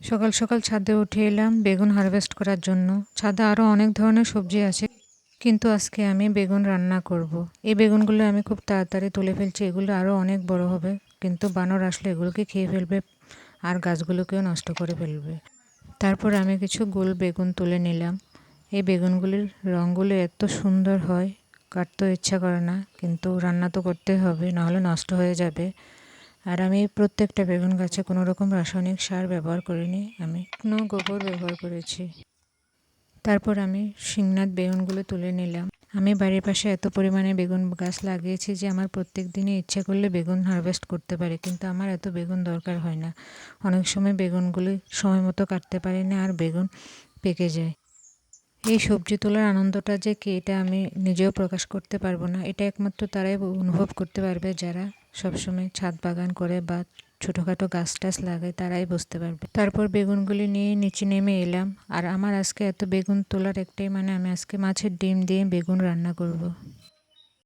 সকাল সকাল ছাদে উঠে এলাম বেগুন হারভেস্ট করার জন্য। ছাদে আরও অনেক ধরনের সবজি আছে, কিন্তু আজকে আমি বেগুন রান্না করব। এই বেগুনগুলো আমি খুব তাড়াতাড়ি তুলে ফেলছি, এগুলো আরও অনেক বড় হবে, কিন্তু বানর আসলে এগুলোকে খেয়ে ফেলবে আর গাছগুলোকেও নষ্ট করে ফেলবে। তারপর আমি কিছু গোল বেগুন তুলে নিলাম। এই বেগুনগুলির রঙগুলো এত সুন্দর হয়, কাটতেও ইচ্ছা করে না, কিন্তু রান্না তো করতে হবে, নাহলে নষ্ট হয়ে যাবে। আর আমি প্রত্যেকটা বেগুন গাছে কোনো রকম রাসায়নিক সার ব্যবহার করিনি, আমি কোনো গোবর ব্যবহার করেছি। তারপর আমি শিংনাথ বেগুনগুলো তুলে নিলাম। আমি বাড়ির পাশে এত পরিমাণে বেগুন গাছ লাগিয়েছি যে আমার প্রত্যেক দিনে ইচ্ছে করলে বেগুন হারভেস্ট করতে পারি, কিন্তু আমার এত বেগুন দরকার হয় না। অনেক সময় বেগুনগুলি সময় মতো কাটতে পারি না আর বেগুন পেকে যায়। এই সবজি তোলার আনন্দটা যে কি, এটা আমি নিজেও প্রকাশ করতে পারব না। এটা একমাত্র তারাই অনুভব করতে পারবে যারা সবসময় ছাদ বাগান করে বা ছোটোখাটো গাছ টাছ লাগাই তারাই বুঝতে পারবে তারপর বেগুনগুলি নিয়ে নিচে নেমে এলাম আর আমার আজকে এত বেগুন তোলার একটাই মানে আমি আজকে মাছের ডিম দিয়ে বেগুন রান্না করব।